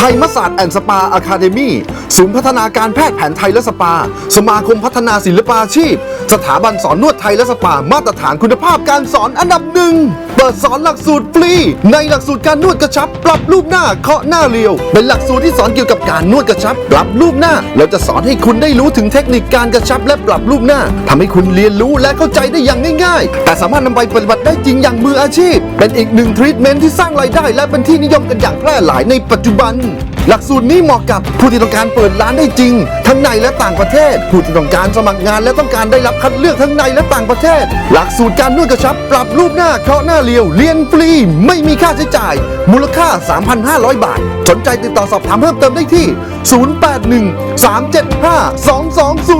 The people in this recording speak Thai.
ไทยมศาสตร์แอนด์สปาอะคาเดมี่ศูนย์พัฒนาการแพทย์แผนไทยและสปา สมาคมพัฒนาศิลปาชีพ สถาบันสอนนวดไทยและสปามาตรฐานคุณภาพการสอนอันดับหนึ่ง เปิดสอนหลักสูตรฟรี ในหลักสูตรการนวดกระชับ ปรับรูปหน้าเคาะหน้าเรียว เป็นหลักสูตรที่สอนเกี่ยวกับการนวดกระชับ ปรับรูปหน้า เราจะสอนให้คุณได้รู้ถึงเทคนิคการกระชับ และปรับรูปหน้าทำให้คุณเรียนรู้และเข้าใจได้อย่างง่าย ๆ แต่สามารถนำไปปฏิบัติได้จริงอย่างมืออาชีพ เป็นอีกหนึ่งทรีทเมนต์ที่สร้างรายได้ และเป็นที่นิยมกันอย่างแพร่หลายในปัจจุบัน หลักสูตรนี้เหมาะกับผู้ที่ต้องการเปิดร้านได้จริง ทั้งในและต่างประเทศ ผู้ที่ต้องการสมัครงานและต้องการได้รับคัดเลือกทั้งในและต่างประเทศ หลักสูตรการนวดกระชับ ปรับรูปหน้าเคาะหน้าเรียวเรียนฟรี ไม่มีค่าใช้จ่าย มูลค่า 3,500 บาท สนใจติดต่อสอบถามเพิ่มเติมได้ที่ 081 375 220